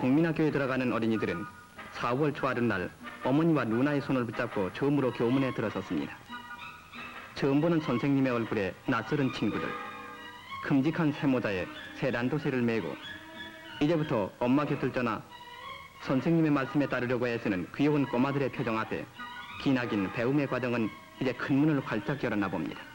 국민학교에 들어가는 어린이들은 4월 초하루 날 어머니와 누나의 손을 붙잡고 처음으로 교문에 들어섰습니다. 처음 보는 선생님의 얼굴에 낯설은 친구들, 큼직한 새모자에 새 란도새를 메고 이제부터 엄마 곁을 떠나 선생님의 말씀에 따르려고 애쓰는 귀여운 꼬마들의 표정 앞에 기나긴 배움의 과정은 이제 큰 문을 활짝 열었나 봅니다.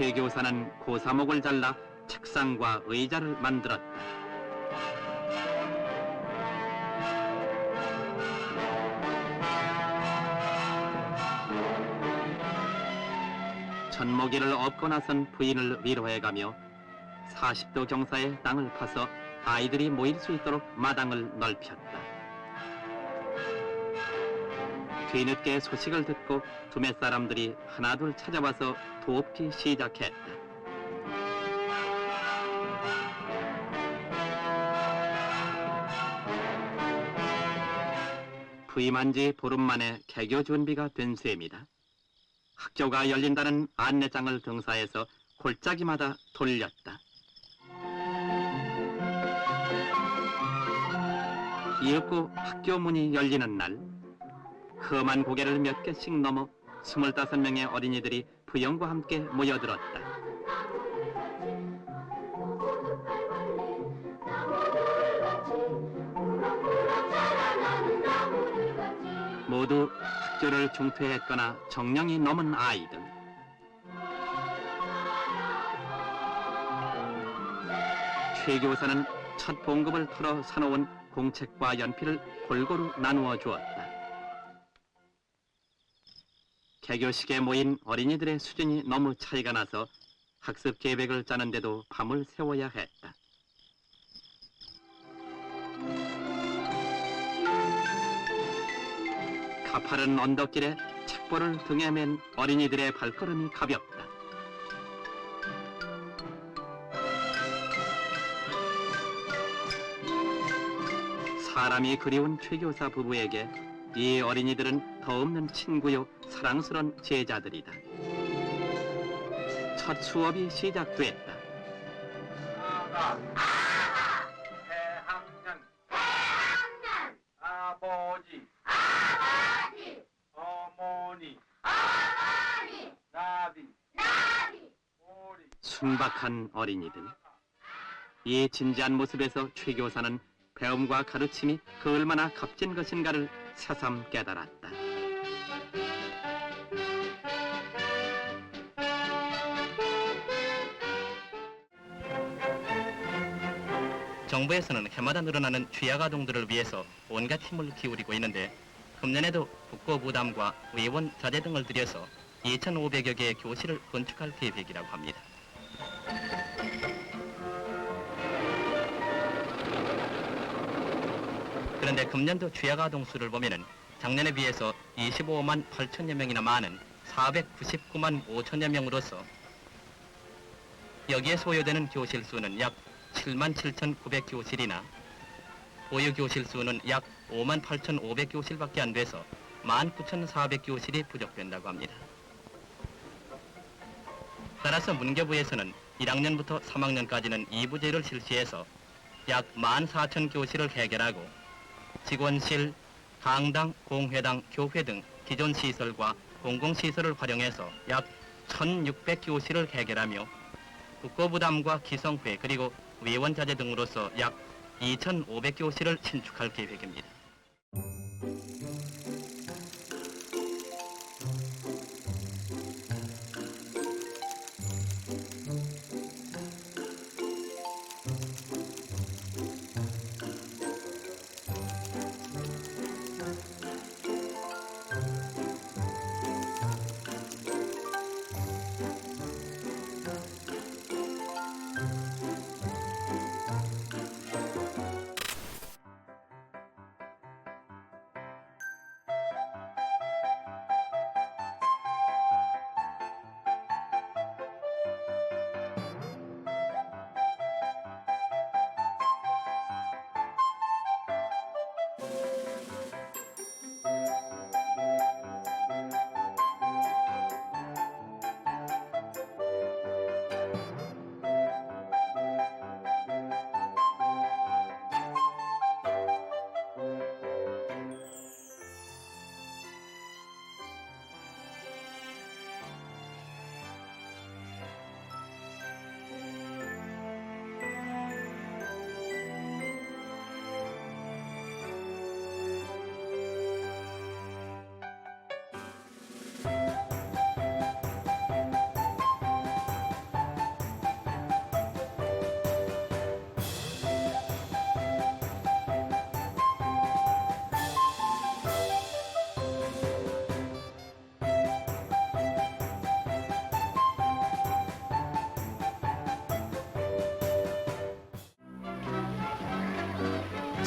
최 교사는 고사목을 잘라 책상과 의자를 만들었다. 전모기를 업고 나선 부인을 위로해가며 40도 경사의 땅을 파서 아이들이 모일 수 있도록 마당을 넓혔다. 뒤늦게 소식을 듣고 두몇 사람들이 하나둘 찾아와서 돕기 시작했다. 부임한 지 보름 만에 개교 준비가 된 셈이다. 학교가 열린다는 안내장을 등사해서 골짜기마다 돌렸다. 이윽고 학교 문이 열리는 날 험한 고개를 몇 개씩 넘어 스물다섯 명의 어린이들이 부영과 함께 모여들었다. 모두 학교를 중퇴했거나 정령이 넘은 아이들. 최 교사는 첫 봉급을 털어 사놓은 공책과 연필을 골고루 나누어 주었다. 개교식에 모인 어린이들의 수준이 너무 차이가 나서 학습 계획을 짜는데도 밤을 새워야 했다. 가파른 언덕길에 책보를 등에 맨 어린이들의 발걸음이 가볍다. 사람이 그리운 최교사 부부에게 이 어린이들은 더없는 친구요 사랑스런 제자들이다. 첫 수업이 시작됐다. 대학년 아버지 어머니 나비 오리 순박한 어린이들. 이 진지한 모습에서 최 교사는 배움과 가르침이 그 얼마나 값진 것인가를 새삼 깨달았다. 정부에서는 해마다 늘어나는 취약 아동들을 위해서 온갖 힘을 기울이고 있는데 금년에도 국고 부담과 의원 자재 등을 들여서 2,500여 개의 교실을 건축할 계획이라고 합니다. 그런데 금년도 취약 아동 수를 보면은 작년에 비해서 25만 8천여 명이나 많은 499만 5천여 명으로서 여기에 소요되는 교실 수는 약 7만 7,900 교실이나 보유 교실 수는 약 5만 8,500 교실밖에 안 돼서 19,400 교실이 부족된다고 합니다. 따라서 문교부에서는 1학년부터 3학년까지는 2부제를 실시해서 약 14,000 교실을 해결하고 직원실, 강당, 공회당, 교회 등 기존 시설과 공공시설을 활용해서 약 1,600 교실을 해결하며 국고부담과 기성회 그리고 외원 자재 등으로서 약 2,500교실을 신축할 계획입니다.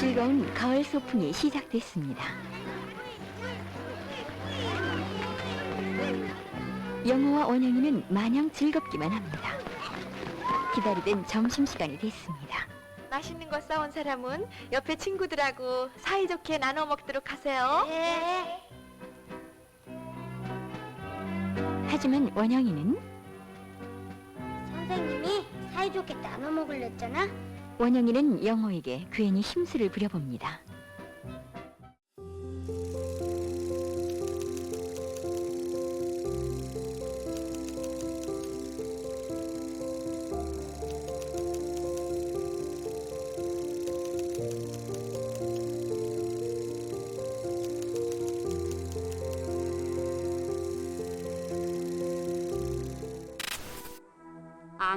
즐거운 가을 소풍이 시작됐습니다. 영호와 원영이는 마냥 즐겁기만 합니다. 기다리던 점심시간이 됐습니다. 맛있는 거 싸온 사람은 옆에 친구들하고 사이좋게 나눠 먹도록 하세요. 하지만 원영이는 선생님이 사이좋게 나눠 먹으랬잖아. 원영이는 영호에게 괜히 심술을 부려봅니다.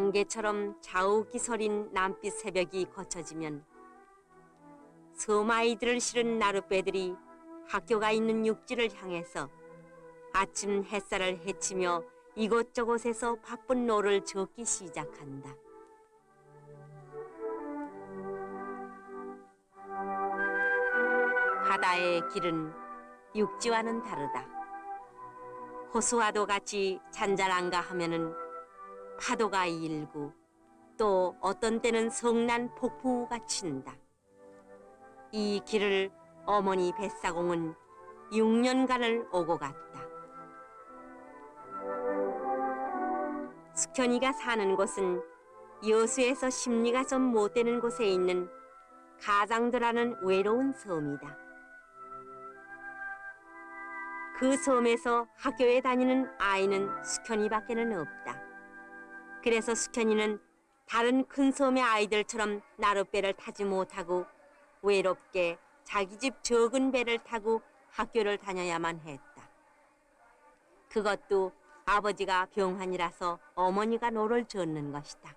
안개처럼 자우기설인 남빛 새벽이 거쳐지면 섬 아이들을 실은 나룻배들이 학교가 있는 육지를 향해서 아침 햇살을 헤치며 이곳저곳에서 바쁜 노를 젓기 시작한다. 바다의 길은 육지와는 다르다. 호수와도 같이 잔잔한가 하면은 파도가 일고 또 어떤 때는 성난 폭풍우가 친다. 이 길을 어머니 뱃사공은 6년간을 오고 갔다. 숙현이가 사는 곳은 여수에서 심리가 좀 못되는 곳에 있는 가장도라는 외로운 섬이다. 그 섬에서 학교에 다니는 아이는 숙현이밖에는 없다. 그래서 숙현이는 다른 큰 섬의 아이들처럼 나룻배를 타지 못하고 외롭게 자기 집 적은 배를 타고 학교를 다녀야만 했다. 그것도 아버지가 병환이라서 어머니가 노를 젓는 것이다.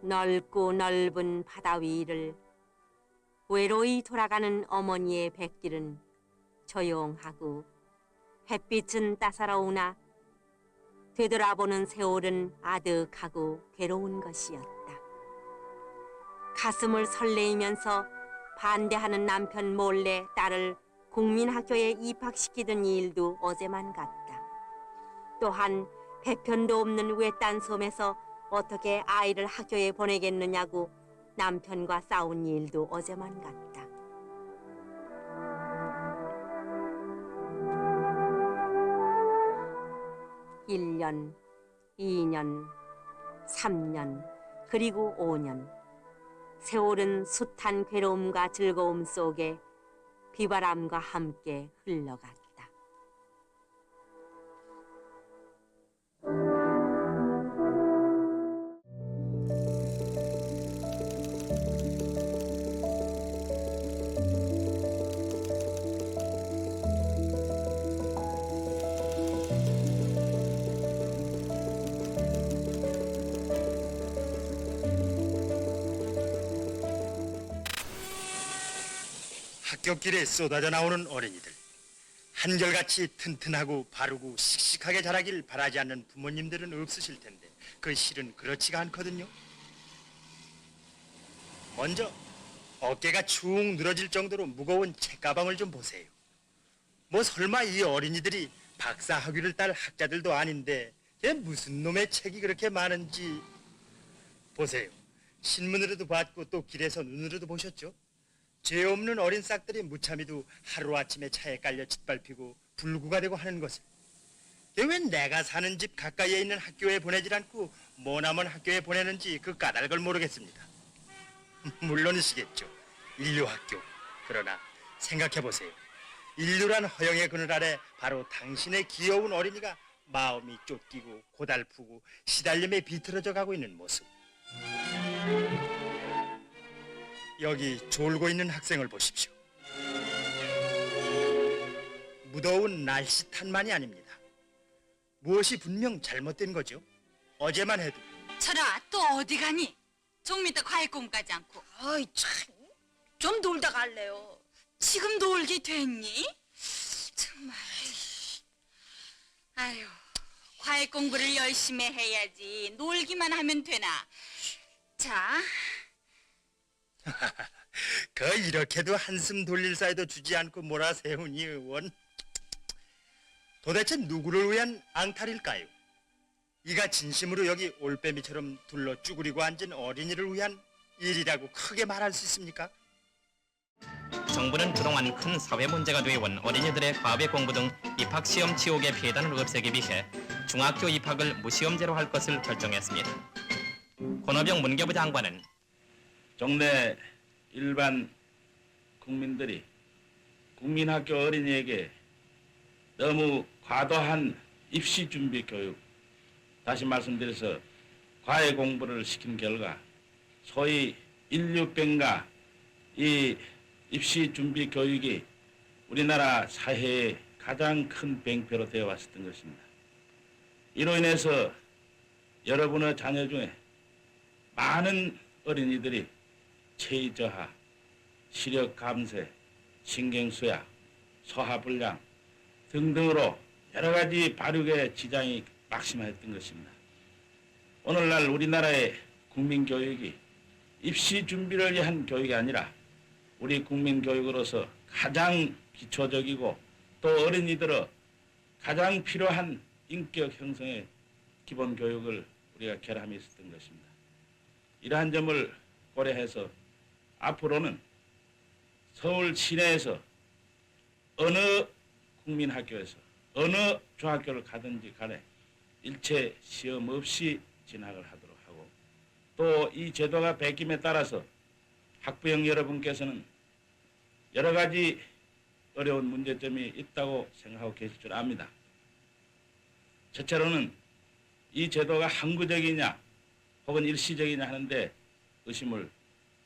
넓고 넓은 바다 위를 외로이 돌아가는 어머니의 백길은 조용하고 햇빛은 따사로우나 되돌아보는 세월은 아득하고 괴로운 것이었다. 가슴을 설레이면서 반대하는 남편 몰래 딸을 국민학교에 입학시키던 일도 어제만 같다. 또한 배편도 없는 외딴 섬에서 어떻게 아이를 학교에 보내겠느냐고 남편과 싸운 일도 어제만 같다. 일년이년삼년 그리고 오년 세월은 숱한 괴로움과 즐거움 속에 비바람과 함께 흘러갔다. 학교길에 쏟아져 나오는 어린이들. 한결같이 튼튼하고 바르고 씩씩하게 자라길 바라지 않는 부모님들은 없으실 텐데 그 실은 그렇지가 않거든요. 먼저 어깨가 축 늘어질 정도로 무거운 책가방을 좀 보세요. 뭐 설마 이 어린이들이 박사 학위를 딸 학자들도 아닌데 얘 무슨 놈의 책이 그렇게 많은지 보세요. 신문으로도 봤고 또 길에서 눈으로도 보셨죠? 죄 없는 어린 싹들이 무참히도 하루아침에 차에 깔려 짓밟히고 불구가 되고 하는 것을 왜 내가 사는 집 가까이에 있는 학교에 보내질 않고 머나먼 학교에 보내는지 그 까닭을 모르겠습니다. 물론이시겠죠. 인류학교. 그러나 생각해보세요. 인류란 허영의 그늘 아래 바로 당신의 귀여운 어린이가 마음이 쫓기고 고달프고 시달림에 비틀어져 가고 있는 모습. 여기 졸고 있는 학생을 보십시오. 무더운 날씨 탓만이 아닙니다. 무엇이 분명 잘못된 거죠. 어제만 해도 철아 또 어디 가니? 좀 이따 과일 공부까지 않고 아이 참 좀 놀다 갈래요. 지금 놀게 됐니? 정말 아유 과일 공부를 열심히 해야지 놀기만 하면 되나 자 그 이렇게도 한숨 돌릴 사이도 주지 않고 몰아세우니 의원 도대체 누구를 위한 앙탈일까요? 이가 진심으로 여기 올빼미처럼 둘러 쭈그리고 앉은 어린이를 위한 일이라고 크게 말할 수 있습니까? 정부는 그동안 큰 사회 문제가 되어온 어린이들의 과외 공부 등 입학 시험 치욕의 피해단을 없애기 위해 중학교 입학을 무시험제로 할 것을 결정했습니다. 권호병 문교부 장관은 정내 일반 국민들이 국민학교 어린이에게 너무 과도한 입시 준비 교육 다시 말씀드려서 과외 공부를 시킨 결과 소위 인류병과 이 입시 준비 교육이 우리나라 사회의 가장 큰 병폐로 되어 왔었던 것입니다. 이로 인해서 여러분의 자녀 중에 많은 어린이들이 체위 저하, 시력 감퇴, 신경 쇠약, 소화 불량 등등으로 여러 가지 발육에 지장이 막심했던 것입니다. 오늘날 우리나라의 국민 교육이 입시 준비를 위한 교육이 아니라 우리 국민 교육으로서 가장 기초적이고 또 어린이들의 가장 필요한 인격 형성의 기본 교육을 우리가 결함이 있었던 것입니다. 이러한 점을 고려해서 앞으로는 서울 시내에서 어느 국민학교에서 어느 중학교를 가든지 간에 일체 시험 없이 진학을 하도록 하고 또 이 제도가 바뀜에 따라서 학부형 여러분께서는 여러 가지 어려운 문제점이 있다고 생각하고 계실 줄 압니다. 첫째로는 이 제도가 항구적이냐 혹은 일시적이냐 하는데 의심을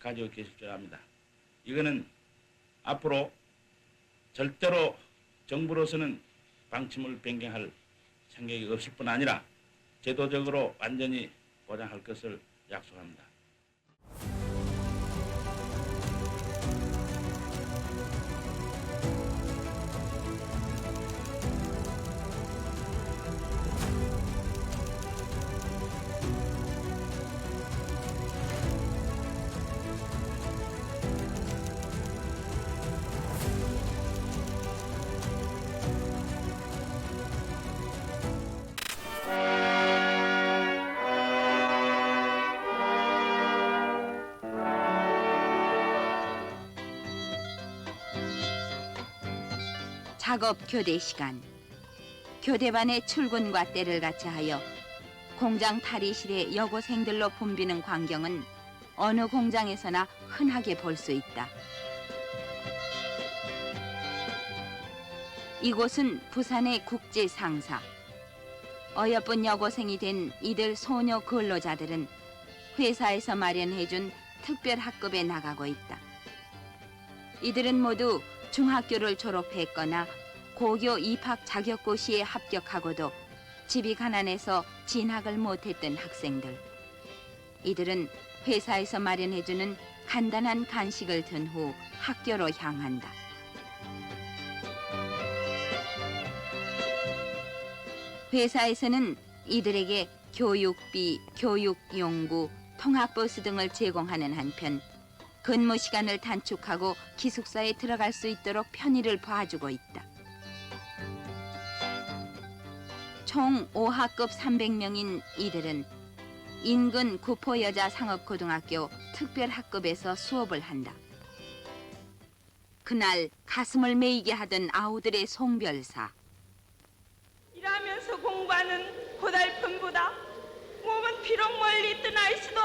가지고 계실 줄 압니다. 이거는 앞으로 절대로 정부로서는 방침을 변경할 생각이 없을 뿐 아니라 제도적으로 완전히 보장할 것을 약속합니다. 작업 교대 시간. 교대반의 출근과 때를 같이 하여 공장 탈의실에 여고생들로 붐비는 광경은 어느 공장에서나 흔하게 볼 수 있다. 이곳은 부산의 국제 상사. 어여쁜 여고생이 된 이들 소녀 근로자들은 회사에서 마련해준 특별 학급에 나가고 있다. 이들은 모두 중학교를 졸업했거나 고교 입학 자격고시에 합격하고도 집이 가난해서 진학을 못했던 학생들. 이들은 회사에서 마련해주는 간단한 간식을 든 후 학교로 향한다. 회사에서는 이들에게 교육비, 교육용구, 통학버스 등을 제공하는 한편 근무 시간을 단축하고 기숙사에 들어갈 수 있도록 편의를 봐주고 있다. 총 5학급 300명인 이들은 인근 구포여자 상업고등학교 특별학급에서 수업을 한다. 그날 가슴을 메이게 하던 아우들의 송별사. 일하면서 공부하는 고달픔보다 몸은 비록 멀리 있던 아이씨도